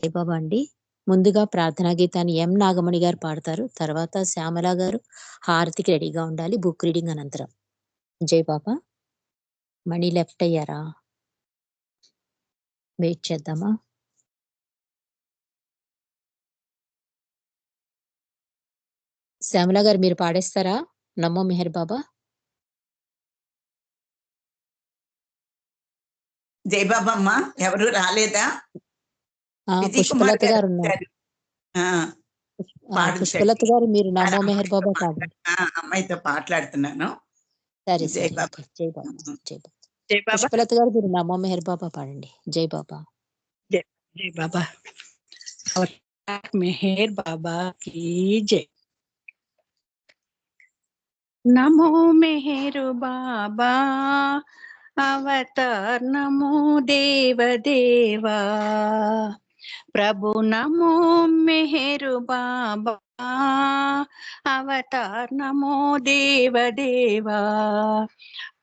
సాయిబాబా అండి ముందుగా ప్రార్థనా గీతాన్ని ఎం నాగమణి గారు పాడతారు. తర్వాత శ్యామల గారు హారతికి రెడీగా ఉండాలి. బుక్ రీడింగ్ అనంతరం. జై బాబా. మణి లెఫ్ట్ అయ్యారా? వెయిట్ చేద్దామా? శ్యామల గారు మీరు పాడేస్తారా? నమ్మో మెహర్ బాబా. జై బాబమ్మ ఎవరు రాలేదా? పుష్పలత గారు ఉన్నారు పుష్పలత గారు మీరు నమో మెహర్ బాబా కాదు. అమ్మాయితో మాట్లాడుతున్నాను సరే జై బాబా. జై బాబా. జై పుష్పలత గారు మీరు నమో మెహర్ బాబా పాడండి. జై బాబా. జై బాబా. మెహర్ బాబా జై. నమో మెహరు బాబా అవతార్ నమో దేవ దేవా. ప్రభు నమో మెహరు బాబా అవతార్ నమో దేవదేవా.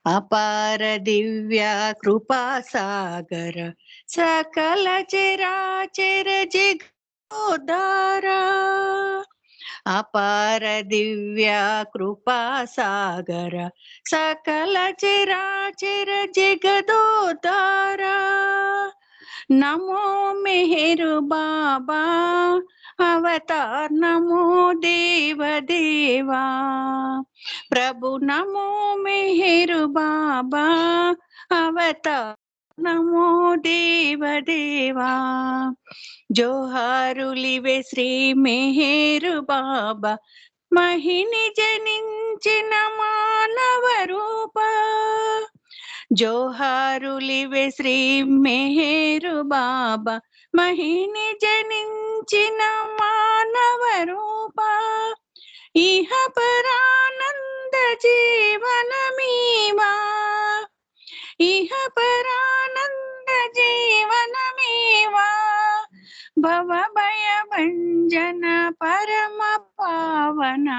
అపార దివ్య కృపా సాగర సకల చరాచర జగోదార. అపార దివ్య కృపా సాగర సకల చరాచర జగదోదారా. నమో మెహరు బాబా అవతార్ నమో దేవదేవా ప్రభు నమో మెహరు బాబా అవతార్ నమో దేవదేవా జోహారులివే శ్రీ మెహరు బాబా మహిని జనించిన మానవ రూపా. జోహారులివే శ్రీ మెహరు బాబా మహిని జనించిన మానవ రూప ఇహ పరానంద జీవనమీవా ఇహ పరానంద జీవనమీవా భవభయభంజన పరమ పావన.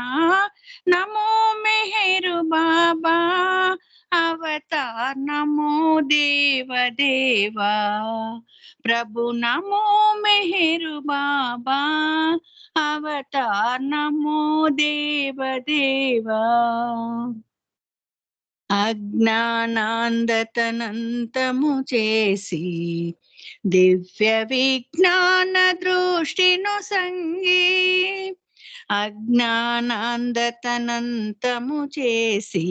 నమో మెహరు బాబా అవతార్ నమో దేవదేవా ప్రభు నమో మెహరు బాబా అవతార్ నమో దేవదేవా అజ్ఞానాందతనంతము చేసి దివ్య విజ్ఞాన దృష్టిను సంగి అజ్ఞానాందతనంతము చేసి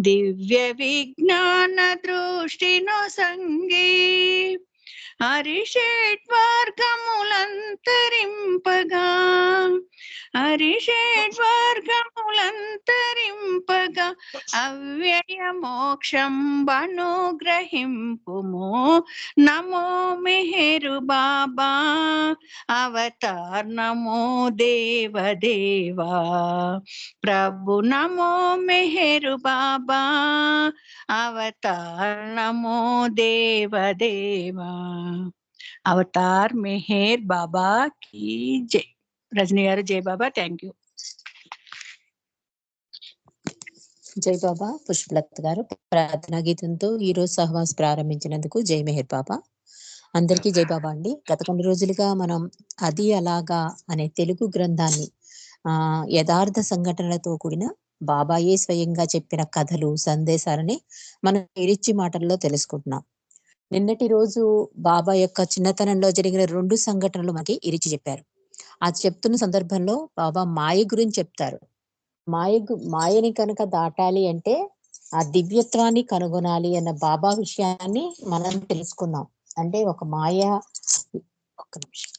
దివ్య విజ్ఞాన దృష్టిను సంగీ హరిషేడ్వార్గములంతరింపగా హరిషేడ్వార్గములంతరింపగా అవ్యయ మోక్షం అనుగ్రహింపుము నమో మెహరు బాబా అవతార్ నమో దేవదేవా. ప్రభు నమో మెహరు బాబా అవతార్ నమో దేవదేవా. అవతార్ మెహేర్ బాబా కి జై. రజనీ గారు జై బాబా థ్యాంక్ యూ. జై బాబా పుష్పలత్ గారు ప్రార్థనా గీతంతో ఈ రోజు సహవాస్ ప్రారంభించినందుకు జై మెహర్ బాబా. అందరికీ జై బాబా అండి. గత కొన్ని రోజులుగా మనం అది అలాగా అనే తెలుగు గ్రంథాన్ని ఆ యథార్థ సంఘటనలతో కూడిన బాబాయే స్వయంగా చెప్పిన కథలు సందేశాలని మనం ఇరిచి మాటల్లో తెలుసుకుంటున్నాం. నిన్నటి రోజు బాబా యొక్క చిన్నతనంలో జరిగిన రెండు సంఘటనలు మనకి ఇరిచి చెప్పారు. ఆ చెప్తున్న సందర్భంలో బాబా మాయ గురించి చెప్తారు. మాయ గు- మాయని కనుక దాటాలి అంటే ఆ దివ్యత్వాన్ని కనుగొనాలి అన్న బాబా విషయాన్ని మనం తెలుసుకున్నాం అంటే ఒక మాయ ఒక్క నిమిషం.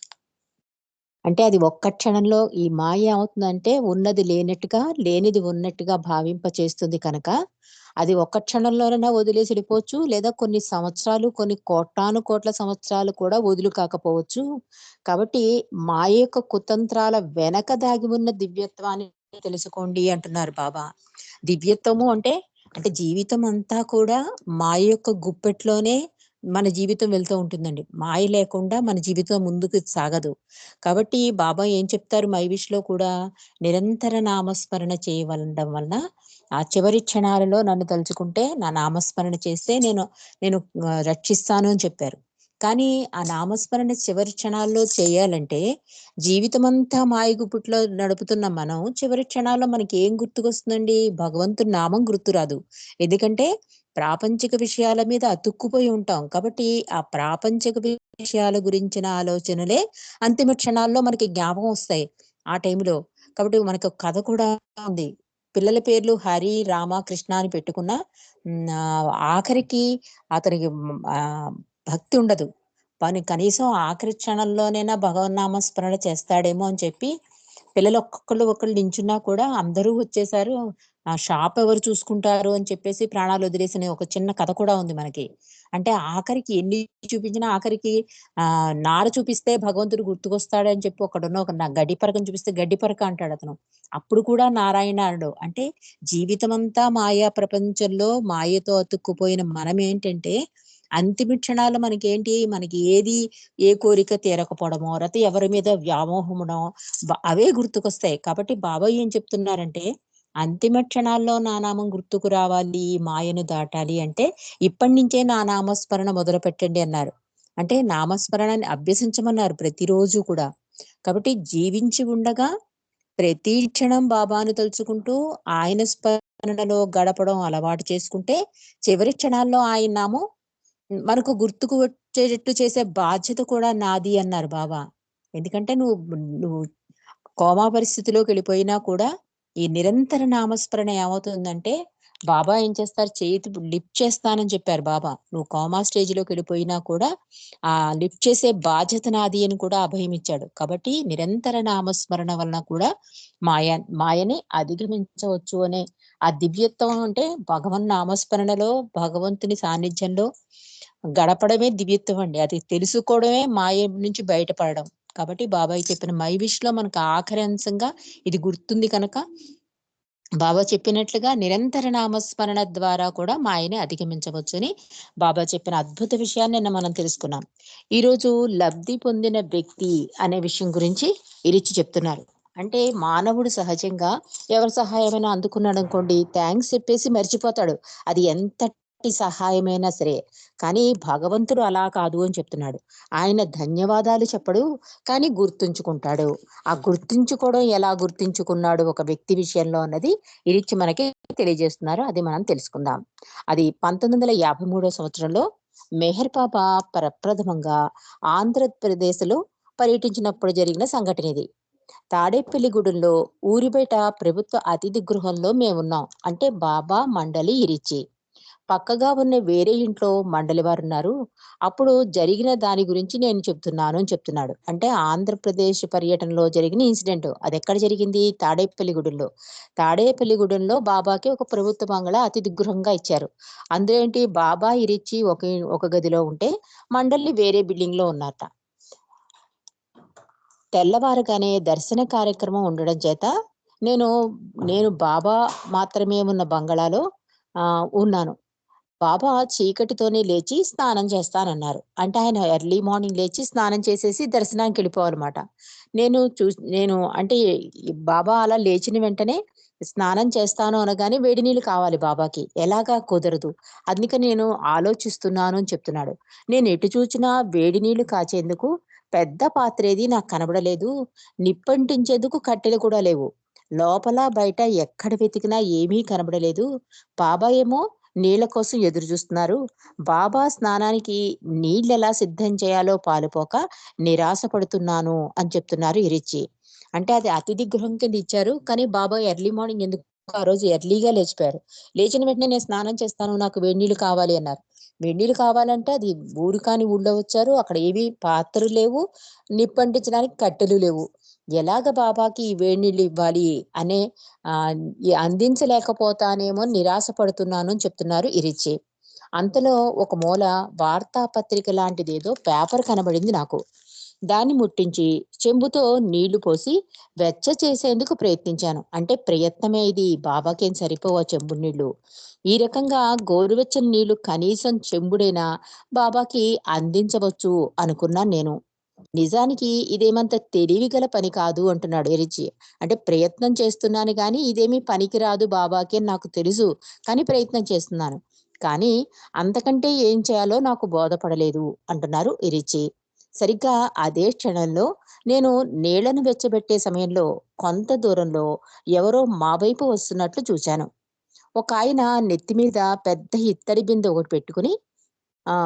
అంటే అది ఒక్క క్షణంలో ఈ మాయ అవుతుందంటే ఉన్నది లేనట్టుగా లేనిది ఉన్నట్టుగా భావింప చేస్తుంది కనుక అది ఒక్క క్షణంలోనైనా వదిలేసి వెళ్ళిపోవచ్చు. లేదా కొన్ని సంవత్సరాలు కొన్ని కోటాను కోట్ల సంవత్సరాలు కూడా వదులు కాకపోవచ్చు కాబట్టి మా యొక్క కుతంత్రాల వెనక దాగి ఉన్న దివ్యత్వాన్ని తెలుసుకోండి అంటున్నారు బాబా. దివ్యత్వము అంటే అంటే జీవితం అంతా కూడా మా యొక్క గుప్పెట్లోనే మన జీవితం వెళ్తూ ఉంటుందండి. మాయ లేకుండా మన జీవితం ముందుకు సాగదు. కాబట్టి బాబా ఏం చెప్తారు? మై లో కూడా నిరంతర నామస్మరణ చేయవలడం వలన ఆ చివరి క్షణాలలో నన్ను తలుచుకుంటే నా నామస్మరణ చేస్తే నేను నేను రక్షిస్తాను అని చెప్పారు. కానీ ఆ నామస్మరణ చివరి క్షణాల్లో చేయాలంటే జీవితమంతా మాయగుపుట్లో నడుపుతున్న మనం చివరి క్షణాల్లో మనకి ఏం గుర్తుకొస్తుందండి? భగవంతుడి నామం గుర్తురాదు. ఎందుకంటే ప్రాపంచిక విషయాల మీద అతుక్కుపోయి ఉంటాం. కాబట్టి ఆ ప్రాపంచిక విషయాల గురించిన ఆలోచనలే అంతిమ క్షణాల్లో మనకి జ్ఞాపకం వస్తాయి. ఆ టైంలో కాబట్టి మనకు కథ కూడా ఉంది. పిల్లల పేర్లు హరి రామ కృష్ణ అని పెట్టుకున్న ఆఖరికి అతనికి భక్తి ఉండదు. పని కనీసం ఆఖరి క్షణంలోనైనా భగవన్నామ స్మరణ చేస్తాడేమో అని చెప్పి పిల్లలు ఒక్కొక్కళ్ళు ఒకళ్ళు నించున్నా కూడా అందరూ వచ్చేసారు. ఆ షాప్ ఎవరు చూసుకుంటారు అని చెప్పేసి ప్రాణాలు వదిలేసిన ఒక చిన్న కథ కూడా ఉంది మనకి. అంటే ఆఖరికి ఎన్ని చూపించినా ఆఖరికి ఆ నార చూపిస్తే భగవంతుడు గుర్తుకొస్తాడని చెప్పి ఒకడున్న ఒక నా- గడ్డి పరకం చూపిస్తే గడ్డి పరక అంటాడు అతను. అప్పుడు కూడా నారాయణుడు. అంటే జీవితమంతా మాయా ప్రపంచంలో మాయతో అతుక్కుపోయిన మనం ఏంటంటే అంతిమ క్షణాలు మనకేంటి? మనకి ఏది ఏ కోరిక తీరకపోవడమో లేకపోతే ఎవరి మీద వ్యామోహమునో అవే గుర్తుకొస్తాయి. కాబట్టి బాబాయ్ ఏం చెప్తున్నారంటే అంతిమ క్షణాల్లో నా నామం గుర్తుకు రావాలి మాయను దాటాలి అంటే ఇప్పటి నుంచే నా నామస్మరణ మొదలు పెట్టండి అన్నారు. అంటే నామస్మరణని అభ్యసించమన్నారు ప్రతిరోజు కూడా. కాబట్టి జీవించి ఉండగా ప్రతి క్షణం బాబాను తలుచుకుంటూ ఆయన స్మరణలో గడపడం అలవాటు చేసుకుంటే చివరి క్షణాల్లో ఆయన నామం మనకు గుర్తుకు వచ్చేటట్టు చేసే బాధ్యత కూడా నాది అన్నారు బాబా. ఎందుకంటే నువ్వు నువ్వు కోమా పరిస్థితిలోకి వెళ్ళిపోయినా కూడా ఈ నిరంతర నామస్మరణ ఏమవుతుందంటే బాబా ఏం చేస్తారు? చేతి లిఫ్ట్ చేస్తానని చెప్పారు బాబా. నువ్వు కోమా స్టేజ్లోకి వెళ్ళిపోయినా కూడా ఆ లిఫ్ట్ చేసే బాధ్యత నాది అని కూడా అభయం ఇచ్చాడు. కాబట్టి నిరంతర నామస్మరణ వలన కూడా మాయ మాయని అధిగమించవచ్చు అనే ఆ దివ్యత్వం అంటే భగవన్ నామస్మరణలో భగవంతుని సాన్నిధ్యంలో గడపడమే దివ్యత్వం అండి. అది తెలుసుకోవడమే మాయ నుంచి బయటపడడం. కాబట్టి బాబాయ్ చెప్పిన మై విష్లో మనకు ఆఖరి అంశంగా ఇది గుర్తుంది కనుక బాబా చెప్పినట్లుగా నిరంతర నామస్మరణ ద్వారా కూడా మాయని అధిగమించవచ్చు అని బాబా చెప్పిన అద్భుత విషయాన్ని నిన్న మనం తెలుసుకున్నాం. ఈరోజు లబ్ధి పొందిన వ్యక్తి అనే విషయం గురించి ఇరిచి చెప్తున్నారు. అంటే మానవుడు సహజంగా ఎవరి సహాయమైనా అందుకున్నాడు అనుకోండి థ్యాంక్స్ చెప్పేసి మర్చిపోతాడు. అది ఎంత సహాయమైనా సరే. కానీ భగవంతుడు అలా కాదు అని చెప్తున్నాడు. ఆయన ధన్యవాదాలు చెప్పడు కానీ గుర్తుంచుకుంటాడు. ఆ గుర్తుంచుకోవడం ఎలా గుర్తుంచుకున్నాడు ఒక వ్యక్తి విషయంలో అన్నది ఇరిచి మనకి తెలియజేస్తున్నారు. అది మనం తెలుసుకుందాం. అది పంతొమ్మిది వందల యాభై మూడో సంవత్సరంలో మెహర్ బాబా ప్రప్రథమంగా ఆంధ్రప్రదేశ్లో పర్యటించినప్పుడు జరిగిన సంఘటన ఇది. తాడేపల్లిగూడెంలో ఊరి బయట ప్రభుత్వ అతిథి గృహంలో మేమున్నాం. అంటే బాబా మండలి ఇరిచి. పక్కగా ఉన్న వేరే ఇంట్లో మండలి వారు ఉన్నారు. అప్పుడు జరిగిన దాని గురించి నేను చెప్తున్నాను అని చెప్తున్నాడు. అంటే ఆంధ్రప్రదేశ్ పర్యటనలో జరిగిన ఇన్సిడెంట్. అది ఎక్కడ జరిగింది తాడేపల్లిగూడెంలో తాడేపల్లిగూడెంలో బాబాకి ఒక ప్రభుత్వ బంగళా అతిథి గృహంగా ఇచ్చారు. అందులో ఏంటి? బాబా ఇరిచి ఒక ఒక గదిలో ఉంటే మండలి వేరే బిల్డింగ్లో ఉన్నారట. తెల్లవారుగానే దర్శన కార్యక్రమం ఉండడం చేత నేను నేను బాబా మాత్రమే ఉన్న బంగళాలో ఉన్నాను. బాబా చీకటితోనే లేచి స్నానం చేస్తానన్నారు. అంటే ఆయన ఎర్లీ మార్నింగ్ లేచి స్నానం చేసేసి దర్శనానికి వెళ్ళిపోవాలన్నమాట. నేను చూ నేను అంటే బాబా అలా లేచిన వెంటనే స్నానం చేస్తాను అనగానే వేడి నీళ్ళు కావాలి బాబాకి. ఎలాగా కుదరదు. అందుకని నేను ఆలోచిస్తున్నాను అని చెప్తున్నాడు. నేను ఎటు చూచినా వేడి నీళ్ళు కాచేందుకు పెద్ద పాత్ర ఏది నాకు కనబడలేదు. నిప్పంటించేందుకు కట్టెలు కూడా లేవు. లోపల బయట ఎక్కడ వెతికినా ఏమీ కనబడలేదు. బాబా ఏమో నీళ్ళ కోసం ఎదురు చూస్తున్నారు. బాబా స్నానానికి నీళ్ళు ఎలా సిద్ధం చేయాలో పాలుపోక నిరాశ పడుతున్నాను అని చెప్తున్నారు ఇరిచి. అంటే అది అతిథి గృహం కింద ఇచ్చారు. కానీ బాబా ఎర్లీ మార్నింగ్ ఎందుకు ఆ రోజు ఎర్లీగా లేచిపోయారు. లేచిన వెంటనే నేను స్నానం చేస్తాను నాకు వేడి నీళ్ళు కావాలి అన్నారు. వేడి నీళ్ళు కావాలంటే అది ఊరు కాని ఊళ్ళో వచ్చారు. అక్కడ ఏవి పాత్రలు లేవు. నిప్పంటించడానికి కట్టెలు లేవు. ఎలాగ బాబాకి ఈ వేడి నీళ్ళు ఇవ్వాలి అనే అందించలేకపోతానేమో నిరాశ పడుతున్నాను అని చెప్తున్నారు ఇరిచి. అంతలో ఒక మూల వార్తాపత్రిక లాంటిది ఏదో పేపర్ కనబడింది నాకు. దాన్ని ముట్టించి చెంబుతో నీళ్ళు పోసి వెచ్చ చేసేందుకు ప్రయత్నించాను. అంటే ప్రయత్నమే ఇది. బాబాకేం సరిపోవా చెంబు నీళ్ళు. ఈ రకంగా గోరువెచ్చని నీళ్ళు కనీసం చెంబుడైనా బాబాకి అందించవచ్చు అనుకున్నాను నేను. నిజానికి ఇదేమంత తెలివి గల పని కాదు అంటున్నాడు ఎరిచి. అంటే ప్రయత్నం చేస్తున్నాను కానీ ఇదేమీ పనికి రాదు బాబాకి అని నాకు తెలుసు కానీ ప్రయత్నం చేస్తున్నాను. కానీ అంతకంటే ఏం చేయాలో నాకు బోధపడలేదు అంటున్నారు ఇరిచి సరిగ్గా అదే క్షణంలో నేను నీళ్ళను వెచ్చబెట్టే సమయంలో కొంత దూరంలో ఎవరో మా వైపు వస్తున్నట్లు చూశాను. ఒక ఆయన నెత్తి మీద పెద్ద ఇత్తడి బిందె ఒకటి పెట్టుకుని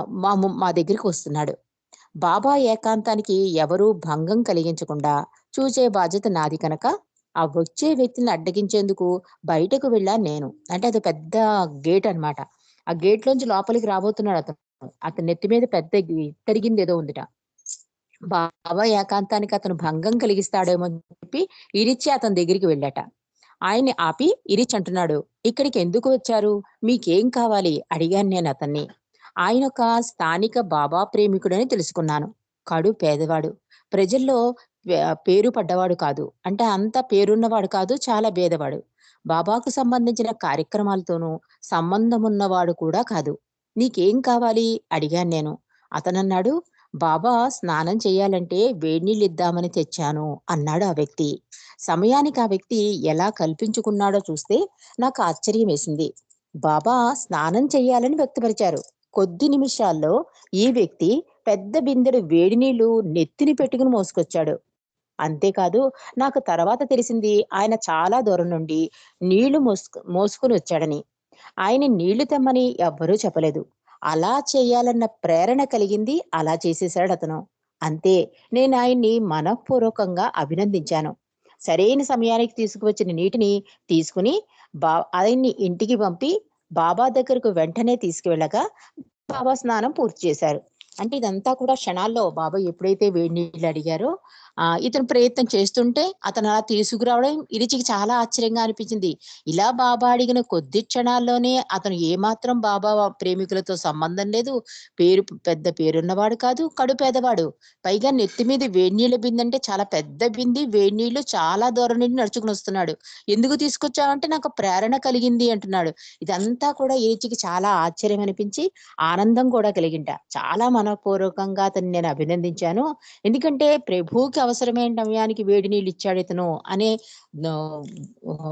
మా ము- మా దగ్గరికి వస్తున్నాడు. బాబా ఏకాంతానికి ఎవరూ భంగం కలిగించకుండా చూసే బాధ్యత నాది కనుక. ఆ వచ్చే వ్యక్తిని అడ్డగించేందుకు బయటకు వెళ్ళాను నేను. అంటే అది పెద్ద గేట్ అన్నమాట. ఆ గేట్ లోంచి లోపలికి రాబోతున్నాడు అతను. అతని నెత్తి మీద పెద్ద తరిగింది ఏదో ఉందిట. బాబా ఏకాంతానికి అతను భంగం కలిగిస్తాడేమో అని చెప్పి ఇరిచి అతని దగ్గరికి వెళ్ళాట. ఆయన్ని ఆపి ఇరిచి అంటున్నాడు ఇక్కడికి ఎందుకు వచ్చారు? మీకేం కావాలి? అడిగాను నేను అతన్ని. ఆయన ఒక స్థానిక బాబా ప్రేమికుడని తెలుసుకున్నాను. కడు పేదవాడు. ప్రజల్లో పేరు పడ్డవాడు కాదు. అంటే అంత పేరున్నవాడు కాదు చాలా భేదవాడు. బాబాకు సంబంధించిన కార్యక్రమాలతోనూ సంబంధం ఉన్నవాడు కూడా కాదు. నీకేం కావాలి? అడిగాను నేను. అతనన్నాడు బాబా స్నానం చేయాలంటే వేడినీళ్ళు ఇద్దామని తెచ్చాను అన్నాడు ఆ వ్యక్తి. సమయానికి ఆ వ్యక్తి ఎలా కల్పించుకున్నాడో చూస్తే నాకు ఆశ్చర్యం వేసింది బాబా స్నానం చేయాలని వ్యక్తపరిచారు. కొద్ది నిమిషాల్లో ఈ వ్యక్తి పెద్ద బిందెడు వేడి నీళ్ళు నెత్తిని పెట్టుకుని మోసుకొచ్చాడు. అంతేకాదు నాకు తర్వాత తెలిసింది ఆయన చాలా దూరం నుండి నీళ్ళు మోసుకు మోసుకుని వచ్చాడని. ఆయన నీళ్ళు తెమ్మని ఎవ్వరూ చెప్పలేదు. అలా చేయాలన్న ప్రేరణ కలిగింది అలా చేసేశాడు అతను. అంతే నేను ఆయన్ని మనఃపూర్వకంగా అభినందించాను. సరైన సమయానికి తీసుకువచ్చిన నీటిని తీసుకుని బా ఆయన్ని ఇంటికి పంపి బాబా దగ్గరకు వెంటనే తీసుకువెళ్ళగా బాబా స్నానం పూర్తి చేశారు. అంటే ఇదంతా కూడా క్షణాల్లో బాబా ఎప్పుడైతే వేడి నీళ్ళు అడిగారో ఇతను ప్రయత్నం చేస్తుంటే అతను అలా తీసుకురావడం ఇరిచికి చాలా ఆశ్చర్యంగా అనిపించింది. ఇలా బాబా అడిగిన కొద్ది క్షణాల్లోనే అతను ఏమాత్రం బాబా ప్రేమికులతో సంబంధం లేదు. పేరు పెద్ద పేరున్నవాడు కాదు కడు పేదవాడు. పైగా నెత్తి మీద వేడి నీళ్ళ అంటే చాలా పెద్ద బింది వేడి చాలా దూరం నుండి నడుచుకుని వస్తున్నాడు. ఎందుకు తీసుకొచ్చావంటే నాకు ప్రేరణ కలిగింది అంటున్నాడు. ఇదంతా కూడా ఏచికి చాలా ఆశ్చర్యం అనిపించి ఆనందం కూడా కలిగింట. చాలా మనపూర్వకంగా అతన్ని నేను అభినందించాను. ఎందుకంటే ప్రభువుకి అవసరమైన సమయానికి వేడి నీళ్ళు ఇచ్చాడు ఇతను అనే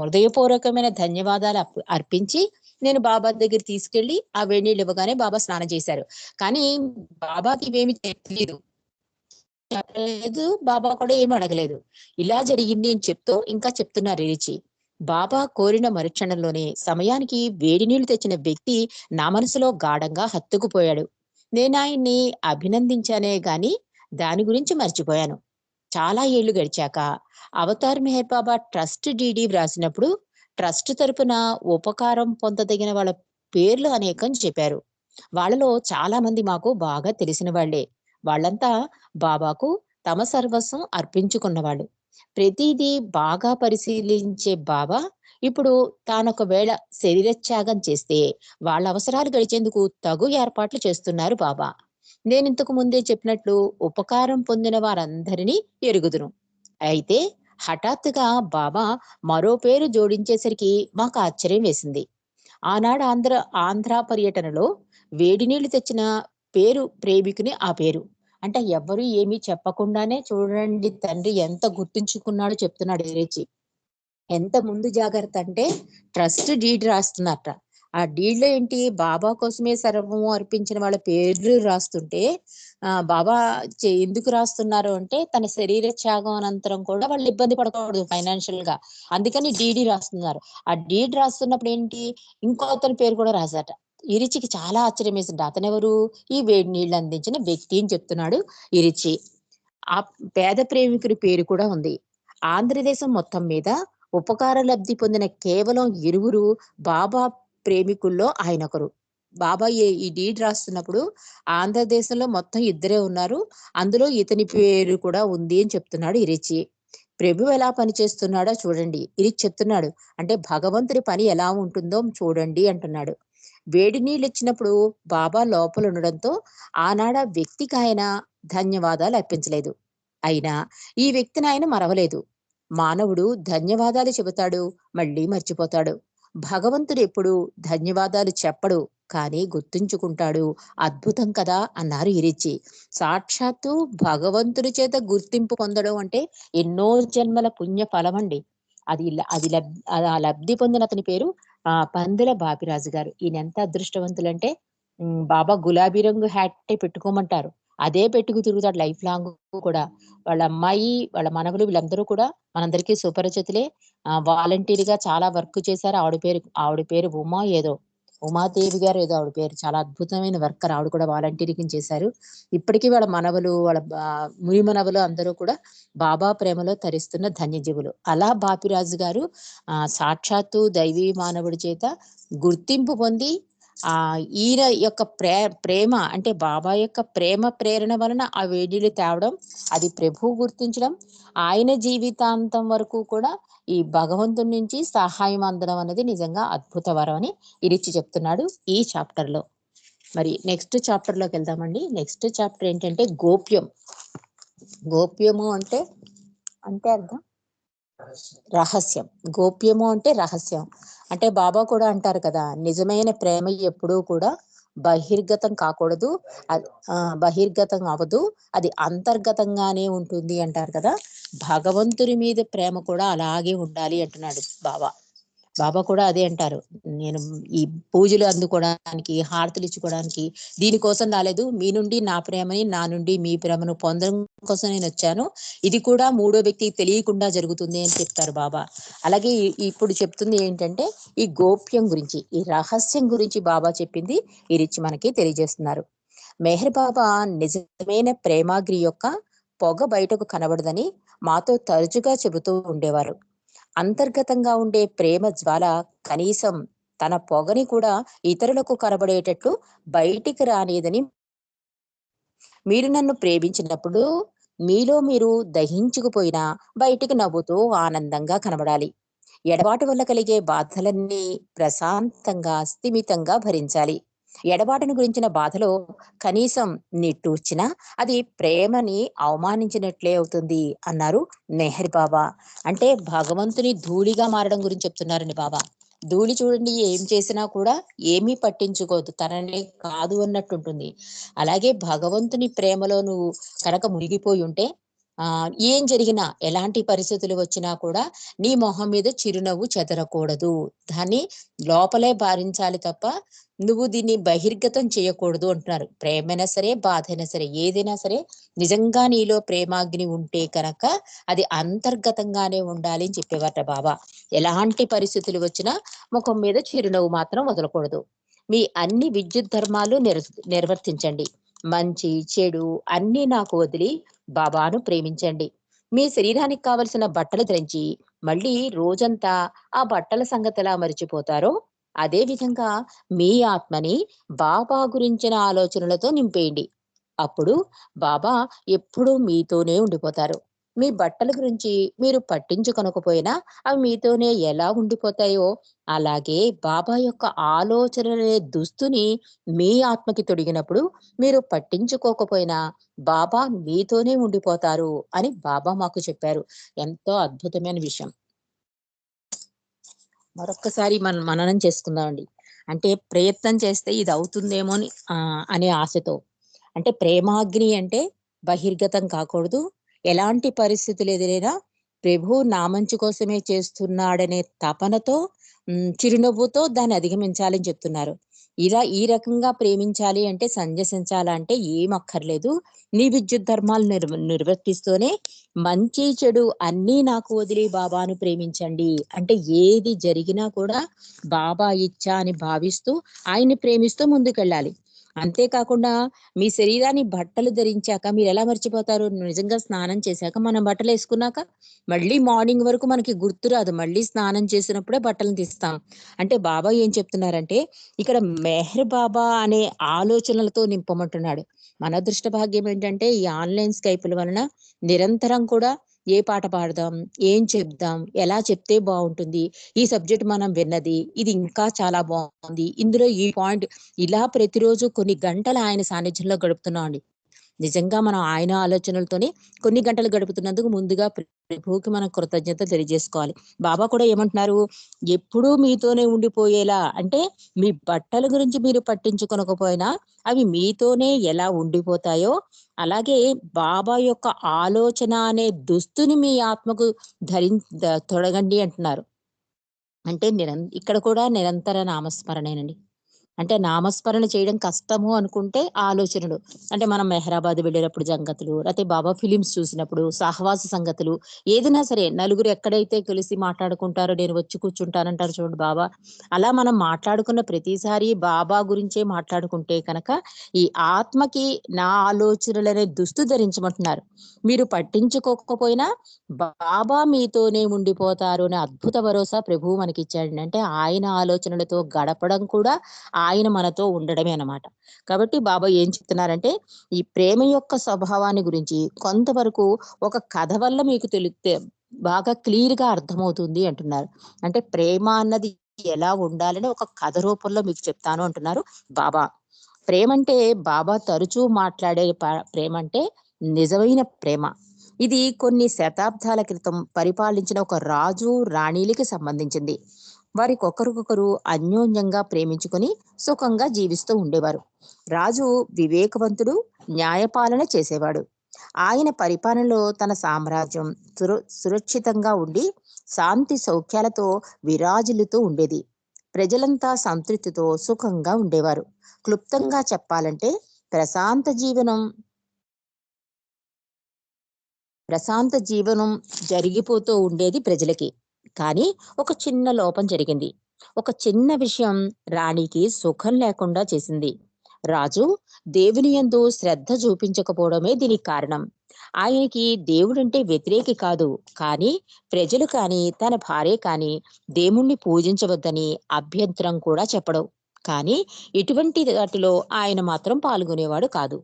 హృదయపూర్వకమైన ధన్యవాదాలు అర్పించి నేను బాబా దగ్గర తీసుకెళ్ళి ఆ వేడి నీళ్ళు ఇవ్వగానే బాబా స్నానం చేశారు. కానీ బాబాకి ఇవేమి తెలియదు. చెప్పలేదు బాబా కూడా ఏమి అడగలేదు. ఇలా జరిగింది అని చెప్తూ ఇంకా చెప్తున్నారు రిచి. బాబా కోరిన మరుక్షణంలోనే సమయానికి వేడి నీళ్ళు తెచ్చిన వ్యక్తి నా మనసులో గాఢంగా హత్తుకుపోయాడు. నేను ఆయన్ని అభినందించానే గాని దాని గురించి మర్చిపోయాను. చాలా ఏళ్ళు గడిచాక అవతార్ మెహర్ బాబా ట్రస్ట్ డీడీ వ్రాసినప్పుడు ట్రస్ట్ తరపున ఉపకారం పొందదగిన వాళ్ళ పేర్లు అనేకం చెప్పారు. వాళ్ళలో చాలా మంది మాకు బాగా తెలిసిన వాళ్ళే. వాళ్ళంతా బాబాకు తమ సర్వస్వం అర్పించుకున్నవాళ్ళు. ప్రతిదీ బాగా పరిశీలించే బాబా ఇప్పుడు తానొకవేళ శరీరత్యాగం చేస్తే వాళ్ళ అవసరాలు గడిచేందుకు తగు ఏర్పాట్లు చేస్తున్నారు బాబా. నేను ఇంతకు ముందే చెప్పినట్లు ఉపకారం పొందిన వారందరినీ ఎరుగుదును. అయితే హఠాత్తుగా బాబా మరో పేరు జోడించేసరికి మాకు ఆశ్చర్యం వేసింది. ఆనాడు ఆంధ్ర ఆంధ్ర పర్యటనలో వేడి నీళ్ళు తెచ్చిన పేరు ప్రేమికుని ఆ పేరు. అంటే ఎవ్వరు ఏమీ చెప్పకుండానే చూడండి తండ్రి ఎంత గుర్తుంచుకున్నాడో చెప్తున్నాడు ఎరేచి ఎంత ముందు జాగ్రత్త అంటే ట్రస్ట్ డీడ్ రాస్తున్నట్ట ఆ డీడ్లో ఏంటి? బాబా కోసమే సర్వము అర్పించిన వాళ్ళ పేర్లు రాస్తుంటే ఆ బాబా ఎందుకు రాస్తున్నారు అంటే తన శరీర త్యాగం అనంతరం కూడా వాళ్ళు ఇబ్బంది పడకూడదు ఫైనాన్షియల్గా అందుకని డీడీ రాస్తున్నారు. ఆ డీడ్ రాస్తున్నప్పుడు ఏంటి? ఇంకో అతని పేరు కూడా రాశాట ఇరిచికి చాలా ఆశ్చర్యం వేసింది. అతనెవరు? ఈ వేడి నీళ్ళు అందించిన వ్యక్తి అని చెప్తున్నాడు ఇరిచి. ఆ పేద ప్రేమికుడి పేరు కూడా ఉంది. ఆంధ్రదేశం మొత్తం మీద ఉపకార లబ్ధి పొందిన కేవలం ఇరువురు బాబా ప్రేమికుల్లో ఆయన ఒకరు బాబా ఈ డీడ్ రాస్తున్నప్పుడు ఆంధ్రదేశంలో మొత్తం ఇద్దరే ఉన్నారు. అందులో ఇతని పేరు కూడా ఉంది అని చెప్తున్నాడు ఇరిచి. ప్రభు ఎలా పనిచేస్తున్నాడో చూడండి. ఇరిచి చెప్తున్నాడు అంటే భగవంతుడి పని ఎలా ఉంటుందో చూడండి అంటున్నాడు. వేడి నీళ్ళు ఇచ్చినప్పుడు బాబా లోపల ఉండడంతో ఆనాడ వ్యక్తికి ఆయన ధన్యవాదాలు అర్పించలేదు. అయినా ఈ వ్యక్తిని ఆయన మరవలేదు. మానవుడు ధన్యవాదాలు చెబుతాడు మళ్ళీ మర్చిపోతాడు. భగవంతుడు ఎప్పుడు ధన్యవాదాలు చెప్పడు కానీ గుర్తుంచుకుంటాడు. అద్భుతం కదా అన్నారు ఇరిచి. సాక్షాత్తు భగవంతుడి చేత గుర్తింపు పొందడం అంటే ఎన్నో జన్మల పుణ్య ఫలం అండి అది అది లబ్ ఆ లబ్ధి పొందిన అతని పేరు ఆ పందుల బాపిరాజు గారు. ఈయన ఎంత అదృష్టవంతులంటే బాబా గులాబీ రంగు హ్యాటే పెట్టుకోమంటారు. అదే పెట్టుకు తిరుగుతాడు లైఫ్ లాంగ్ కూడా. వాళ్ళ అమ్మాయి వాళ్ళ మనవలు వీళ్ళందరూ కూడా మనందరికీ సుపరిచితులే. వాలంటీర్గా వాలంటీర్గా చాలా వర్క్ చేశారు. ఆవిడ పేరు ఆవిడ పేరు ఉమా ఏదో. ఉమాదేవి గారు ఏదో ఆవిడ పేరు. చాలా అద్భుతమైన వర్కర్ ఆవిడ కూడా వాలంటీరింగ్ చేశారు. ఇప్పటికీ వాళ్ళ మనవలు వాళ్ళ ముని మనవలు అందరూ కూడా బాబా ప్రేమలో తరిస్తున్న ధన్యజీవులు. అలా బాపిరాజు గారు ఆ సాక్షాత్తు దైవీ మానవుడి చేత గుర్తింపు పొంది ఆ ఈయన యొక్క ప్రే ప్రేమ అంటే బాబా యొక్క ప్రేమ ప్రేరణ వలన ఆ వేడిలు తేవడం అది ప్రభువు గుర్తించడం ఆయన జీవితాంతం వరకు కూడా ఈ భగవంతుడి నుంచి సహాయం అందడం అనేది నిజంగా అద్భుత వరం అని ఇరిచి చెప్తున్నాడు ఈ చాప్టర్లో మరి నెక్స్ట్ చాప్టర్లోకి వెళ్దామండి. నెక్స్ట్ చాప్టర్ ఏంటంటే గోప్యం. గోప్యము అంటే అంటే అర్థం? రహస్యం. గోప్యము అంటే రహస్యం. అంటే బాబా కూడా అంటారు కదా నిజమైన ప్రేమ ఎప్పుడూ కూడా బహిర్గతం కాకూడదు. ఆ, బహిర్గతం అవ్వదు. అది అంతర్గతంగానే ఉంటుంది అంటారు కదా. భగవంతుని మీద ప్రేమ కూడా అలాగే ఉండాలి అంటున్నాడు బాబా. బాబా కూడా అదే అంటారు. నేను ఈ పూజలు అందుకోవడానికి హారతులు ఇచ్చుకోవడానికి దీనికోసం రాలేదు. మీ నుండి నా ప్రేమని నా నుండి మీ ప్రేమను పొందడం కోసం నేను వచ్చాను. ఇది కూడా మూడో వ్యక్తికి తెలియకుండా జరుగుతుంది అని చెప్తారు బాబా. అలాగే ఇప్పుడు చెప్తుంది ఏంటంటే ఈ గోప్యం గురించి ఈ రహస్యం గురించి బాబా చెప్పింది ఈ మనకి తెలియజేస్తున్నారు. మెహర్ బాబా నిజమైన ప్రేమాగ్రి యొక్క పొగ బయటకు కనబడదని మాతో తరచుగా చెబుతూ ఉండేవారు. అంతర్గతంగా ఉండే ప్రేమ జ్వాల కనీసం తన పొగని కూడా ఇతరులకు కనబడేటట్లు బయటికి రానేదని మీరు నన్ను ప్రేమించినప్పుడు మీలో మీరు దహించుకుపోయినా బయటికి నవ్వుతూ ఆనందంగా కనబడాలి. ఎడబాటు వల్ల కలిగే బాధలన్నీ ప్రశాంతంగా స్థిమితంగా భరించాలి. ఎడబాటును గురించిన బాధలో కనీసం నిట్టూర్చినా అది ప్రేమని అవమానించినట్లే అవుతుంది అన్నారు మెహర్ బాబా. అంటే భగవంతుని ధూళిగా మారడం గురించి చెప్తున్నారండి బాబా. ధూళి చూడండి ఏం చేసినా కూడా ఏమీ పట్టించుకోదు తననే కాదు అన్నట్టుంటుంది. అలాగే భగవంతుని ప్రేమలో నువ్వు కనుక మునిగిపోయి ఉంటే ఆ ఏం జరిగినా ఎలాంటి పరిస్థితులు వచ్చినా కూడా నీ మొహం మీద చిరునవ్వు చెదరకూడదు. దాన్ని లోపలే భారించాలి తప్ప నువ్వు దీన్ని బహిర్గతం చేయకూడదు అంటున్నారు. ప్రేమైనా సరే బాధ అయినా సరే ఏదైనా సరే నిజంగా నీలో ప్రేమాగ్ని ఉంటే కనుక అది అంతర్గతంగానే ఉండాలి అని చెప్పేవారట బాబా ఎలాంటి పరిస్థితులు వచ్చినా ముఖం మీద చిరునవ్వు మాత్రం వదలకూడదు. మీ అన్ని విద్యుత్ ధర్మాలు నిర్వర్తించండి. మంచి చెడు అన్నీ నాకు వదిలి బాబాను ప్రేమించండి. మీ శరీరానికి కావలసిన బట్టలు ధరించి మళ్ళీ రోజంతా ఆ బట్టల సంగతి ఎలా మర్చిపోతారో అదే విధంగా మీ ఆత్మని బాబా గురించిన ఆలోచనలతో నింపేయండి. అప్పుడు బాబా ఎప్పుడూ మీతోనే ఉండిపోతారు. మీ బట్టల గురించి మీరు పట్టించుకొనకపోయినా అవి మీతోనే ఎలా ఉండిపోతాయో అలాగే బాబా యొక్క ఆలోచనలనే దుస్తుని మీ ఆత్మకి తొడిగినప్పుడు మీరు పట్టించుకోకపోయినా బాబా మీతోనే ఉండిపోతారు అని బాబా మాకు చెప్పారు. ఎంతో అద్భుతమైన విషయం. మరొక్కసారి మనం మననం చేసుకుందామండి. అంటే ప్రయత్నం చేస్తే ఇది అవుతుందేమో అని అనే ఆశతో. అంటే ప్రేమాగ్ని అంటే బహిర్గతం కాకూడదు. ఎలాంటి పరిస్థితులు ఎదురైనా ప్రభు నామంచు కోసమే చేస్తున్నాడనే తపనతో చిరునవ్వుతో దాన్ని అధిగమించాలని చెప్తున్నారు. ఇలా ఈ రకంగా ప్రేమించాలి అంటే సంజసించాలంటే ఏం అక్కర్లేదు నీ విద్యుత్ ధర్మాలు నిర్వ నిర్వర్తిస్తూనే మంచి చెడు అన్నీ నాకు వదిలి బాబాను ప్రేమించండి. అంటే ఏది జరిగినా కూడా బాబా ఇచ్చా అని భావిస్తూ ఆయన్ని ప్రేమిస్తూ ముందుకెళ్ళాలి. అంతేకాకుండా మీ శరీరాన్ని బట్టలు ధరించాక మీరు ఎలా మర్చిపోతారు? నిజంగా స్నానం చేశాక మనం బట్టలు వేసుకున్నాక మళ్ళీ మార్నింగ్ వరకు మనకి గుర్తు రాదు. మళ్ళీ స్నానం చేసినప్పుడే బట్టలు తీస్తాం. అంటే బాబా ఏం చెప్తున్నారంటే ఇక్కడ మెహర్ బాబా అనే ఆలోచనలతో నింపమంటున్నాడు. మన అదృష్ట భాగ్యం ఏంటంటే ఈ ఆన్లైన్ స్కైపుల వలన నిరంతరం కూడా ఏ పాట పాడదాం? ఏం చెప్దాం? ఎలా చెప్తే బాగుంటుంది? ఈ సబ్జెక్ట్ మనం విన్నది. ఇది ఇంకా చాలా బాగుంది. ఇందులో ఈ పాయింట్ ఇలా ప్రతిరోజు కొన్ని గంటలు ఆయన సాన్నిధ్యంలో గడుపుతున్నాం అండి. నిజంగా మనం ఆయన ఆలోచనలతోనే కొన్ని గంటలు గడుపుతున్నందుకు ముందుగా ప్రభువుకి మనం కృతజ్ఞత తెలియజేసుకోవాలి. బాబా కూడా ఏమంటున్నారు? ఎప్పుడూ మీతోనే ఉండిపోయేలా. అంటే మీ బట్టల గురించి మీరు పట్టించుకొనకపోయినా అవి మీతోనే ఎలా ఉండిపోతాయో అలాగే బాబా యొక్క ఆలోచన అనే దుస్తుని మీ ఆత్మకు ధరి తొడగండి అంటున్నారు. అంటే నిరం ఇక్కడ కూడా నిరంతర నామస్మరణేనండి. అంటే నామస్మరణ చేయడం కష్టము అనుకుంటే ఆలోచనలు. అంటే మనం మెహరాబాద్ వెళ్ళేటప్పుడు జంగతులు లేకపోతే బాబా ఫిలిమ్స్ చూసినప్పుడు సహవాస సంగతులు ఏదైనా సరే నలుగురు ఎక్కడైతే కలిసి మాట్లాడుకుంటారో నేను వచ్చి కూర్చుంటానంటారు చూడండి బాబా. అలా మనం మాట్లాడుకున్న ప్రతిసారి బాబా గురించే మాట్లాడుకుంటే కనుక ఈ ఆత్మకి నా ఆలోచనలనే దుస్తు ధరించమంటున్నారు. మీరు పట్టించుకోకపోయినా బాబా మీతోనే ఉండిపోతారు అనే అద్భుత భరోసా ప్రభువు మనకి ఇచ్చాడు అంటే ఆయన ఆలోచనలతో గడపడం కూడా ఆయన మనతో ఉండడమే అన్నమాట. కాబట్టి బాబా ఏం చెప్తున్నారంటే ఈ ప్రేమ యొక్క స్వభావాన్ని గురించి కొంతవరకు ఒక కథ వల్ల మీకు తెలిస్తే బాగా క్లియర్గా అర్థమవుతుంది అంటున్నారు. అంటే ప్రేమ అన్నది ఎలా ఉండాలని ఒక కథ రూపంలో మీకు చెప్తాను అంటున్నారు బాబా. ప్రేమ అంటే బాబా తరచూ మాట్లాడే ప- ప్రేమ అంటే నిజమైన ప్రేమ. ఇది కొన్ని శతాబ్దాల క్రితం పరిపాలించిన ఒక రాజు రాణిలకి సంబంధించింది. వారికి ఒకరికొకరు అన్యోన్యంగా ప్రేమించుకొని సుఖంగా జీవిస్తూ ఉండేవారు. రాజు వివేకవంతుడు న్యాయపాలన చేసేవాడు. ఆయన పరిపాలనలో తన సామ్రాజ్యం సుర సురక్షితంగా ఉండి శాంతి సౌఖ్యాలతో విరాజిల్లుతూ ఉండేది. ప్రజలంతా సంతృప్తితో సుఖంగా ఉండేవారు. క్లుప్తంగా చెప్పాలంటే ప్రశాంత జీవనం ప్రశాంత జీవనం జరిగిపోతూ ఉండేది ప్రజలకి. కానీ ఒక చిన్న లోపం జరిగింది. ఒక చిన్న విషయం రాణికి సుఖం లేకుండా చేసింది. రాజు దేవుని యందు శ్రద్ధ చూపించకపోవడమే దీనికి కారణం. ఆయనకి దేవుడంటే వ్యతిరేకి కాదు. కానీ ప్రజలు కానీ తన భార్య కానీ దేవుణ్ణి పూజించవద్దని అభ్యంతరం కూడా చెప్పడం. కానీ ఇటువంటి వాటిలో ఆయన మాత్రం పాల్గొనేవాడు కాదు.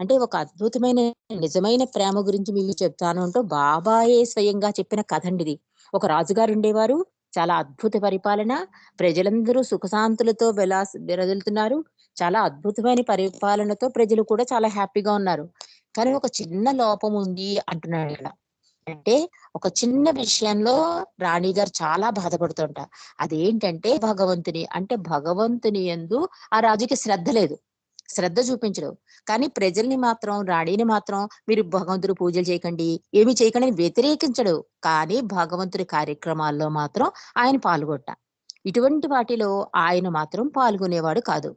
అంటే ఒక అద్భుతమైన నిజమైన ప్రేమ గురించి మీకు చెప్తాను అంటూ బాబాయే స్వయంగా చెప్పిన కథండిది ఇది. ఒక రాజుగారు ఉండేవారు చాలా అద్భుత పరిపాలన. ప్రజలందరూ సుఖశాంతులతో విలాస విరదులుతున్నారు చాలా అద్భుతమైన పరిపాలనతో ప్రజలు కూడా చాలా హ్యాపీగా ఉన్నారు. కానీ ఒక చిన్న లోపం ఉంది అంటున్నాడు ఇక్కడ. అంటే ఒక చిన్న విషయంలో రాణి గారు చాలా బాధపడుతుంట. అదేంటంటే భగవంతుని అంటే భగవంతుని యందు ఆ రాజుకి శ్రద్ధ లేదు. శ్రద్ధ చూపించడు కానీ ప్రజల్ని మాత్రం రాణిని మాత్రం మీరు భగవంతుడు పూజలు చేయకండి ఏమి చేయకండి అని వ్యతిరేకించడు. కానీ భగవంతుడి కార్యక్రమాల్లో మాత్రం ఆయన పాల్గొట్ట. ఇటువంటి వాటిలో ఆయన మాత్రం పాల్గొనేవాడు కాదు.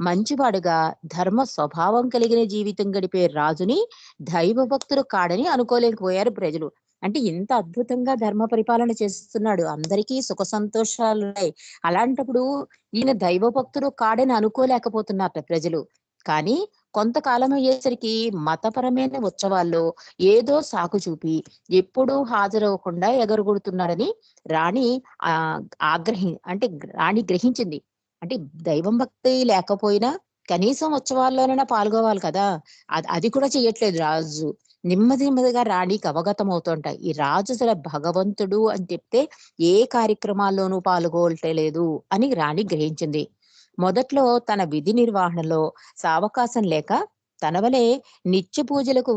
మంచివాడుగా ధర్మ స్వభావం కలిగిన జీవితం గడిపే రాజుని దైవ భక్తుడు కాడని అనుకోలేకపోయారు ప్రజలు. అంటే ఇంత అద్భుతంగా ధర్మ పరిపాలన చేస్తున్నాడు. అందరికీ సుఖ సంతోషాలు ఉన్నాయి. అలాంటప్పుడు ఈయన దైవ భక్తుడు కాడని అనుకోలేకపోతున్నారు ప్రజలు. కానీ కొంతకాలం అయ్యేసరికి మతపరమైన ఉత్సవాల్లో ఏదో సాకు చూపి ఎప్పుడూ హాజరవ్వకుండా ఎగరగొడుతున్నాడని రాణి ఆ ఆగ్రహి అంటే రాణి గ్రహించింది. అంటే దైవం భక్తి లేకపోయినా కనీసం ఉత్సవాల్లోనైనా పాల్గొవాలి కదా! అది అది కూడా చేయట్లేదు రాజు. నెమ్మది నెమ్మదిగా రాణికి అవగతం అవుతుంటాయి ఈ రాజు అసలు భగవంతుడు అని చెప్తే ఏ కార్యక్రమాల్లోనూ పాల్గొలటలేదు అని రాణి గ్రహించింది. మొదట్లో తన విధి నిర్వహణలో సావకాశం లేక తన వలే నిత్య పూజలకు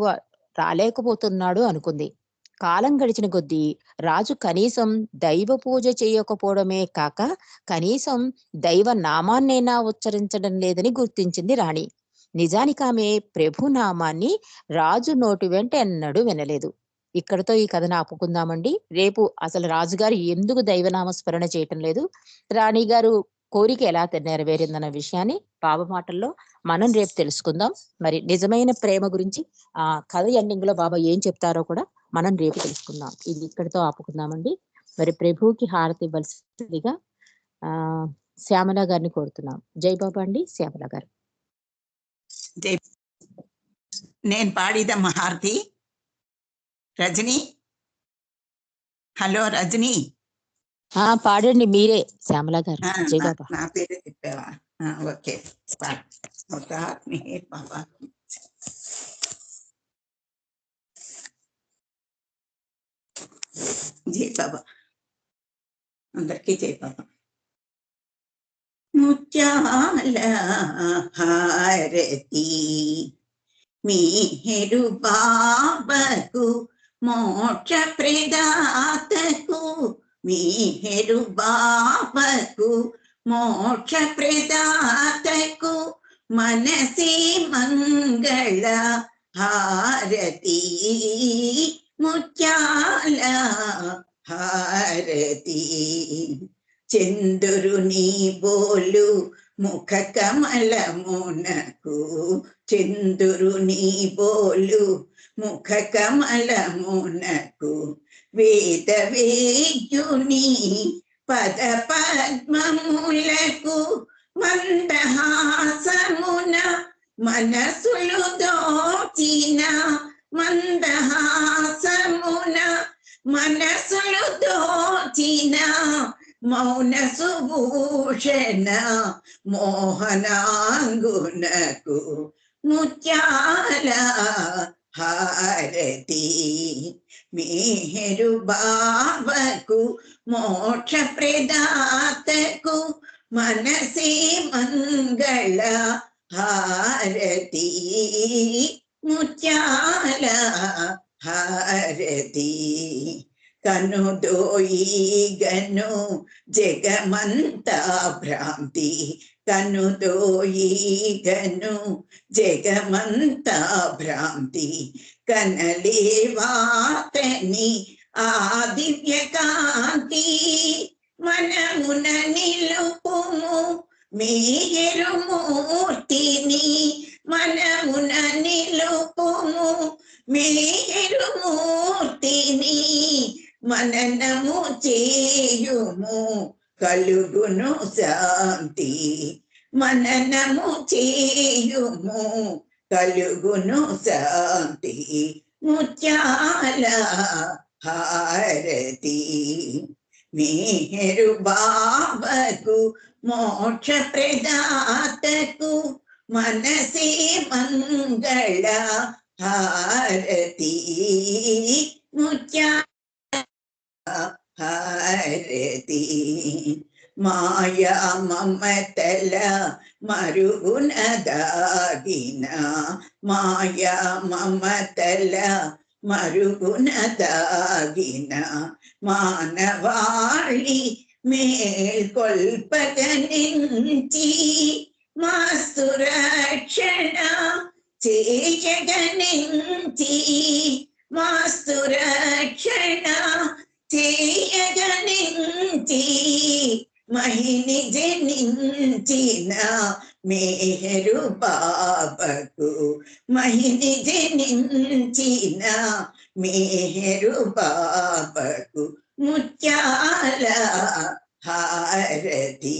రాలేకపోతున్నాడు అనుకుంది. కాలం గడిచిన కొద్దీ రాజు కనీసం దైవ పూజ చేయకపోవడమే కాక కనీసం దైవ నామాన్నైనా ఉచ్చరించడం లేదని గుర్తించింది రాణి. నిజానికి ఆమె ప్రభు నామాన్ని రాజు నోటి వెంట ఎన్నడూ వినలేదు. ఇక్కడతో ఈ కథను ఆపుకుందామండి. రేపు అసలు రాజుగారు ఎందుకు దైవనామ స్మరణ చేయటం లేదు? రాణి గారు కోరిక ఎలా నెరవేరిందన్న విషయాన్ని బాబా మాటల్లో మనం రేపు తెలుసుకుందాం. మరి నిజమైన ప్రేమ గురించి ఆ కథ ఎండింగ్లో బాబా ఏం చెప్తారో కూడా మనం రేపు తెలుసుకుందాం. ఇది ఇక్కడితో ఆపుకుందామండి. మరి ప్రభువుకి హారతి ఇవ్వాల్సిందిగా ఆ శ్యామల గారిని కోరుతున్నాం. జై బాబా అండి. శ్యామల గారు. జై. నేను పాడిదమ్మ హారతి. రజని. హలో రజని. పాడండి మీరే. శ్యామల గారు నా- పేరు చెప్పావా? ఓకే. జై బాబా. అందరికీ జై బాబా. ముత్యాల హారతి మీరు బాబకు మోక్ష ప్రదాతకు మీరు బాబకు మోక్ష ప్రదాతకు మనసి మంగళ హారతి. ముత్యాల హారతి. చందురు నీ బోలు ముఖ కమలమునకు. చందురు నీ బోలు ముఖ కమలమునకు. వేద వేద్యుని పద పద్మములకు మందహాసమున మనసులు దోచిన మందహాసమున మనసులు దోచిన మౌన సుభూషణ మోహనాంగునకు ముత్యాల హారతి. మేరు బాబకు మోక్ష ప్రదాతకు మనసే మంగళ హారతి. ముత్యాల హారతి. కనుదోయి గను జగమంత భ్రాంతి. కనుదోయి గను జగమంత భ్రాంతి. కనలేవాతని ఆ దివ్య కాంతి మనమున నిలుపుము. మీ ఎరుమూర్తిని మనమున నిలుపుము. మీ ఎరుమూర్తిని మననము చేయుము. కలుగును శాంతి మననము చేయుము. కలుగును శాంతి ముత్యాల హారతి మేరు బాబకు మోక్ష ప్రదాతకు మనసే మంగళ హారతి ముత్యా హారతి మాయా మమతల మరుగున దాగిన మాయా మమతల మరుగున దాగిన మానవాళి మేల్కొల్పగనించి మాస్తు మహిని జనించిన మేహరు బాబకు. మహిని జనించిన మేహరు బాబకు ముత్యాల హారతి.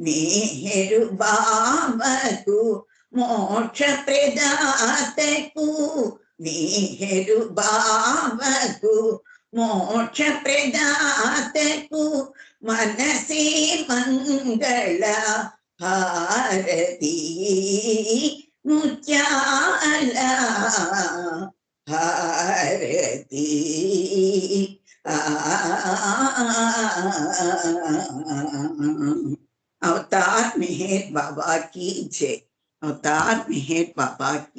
మేహరు బాబకు మోక్ష ప్రదాతకు మేహరు బాబకు మోక్ష ప్రదాతకు மனசே மங்கள ஹாரதி முத்தியால ஹாரதி अवतार मेहर बाबा की जय अवतार मेहर बाबा की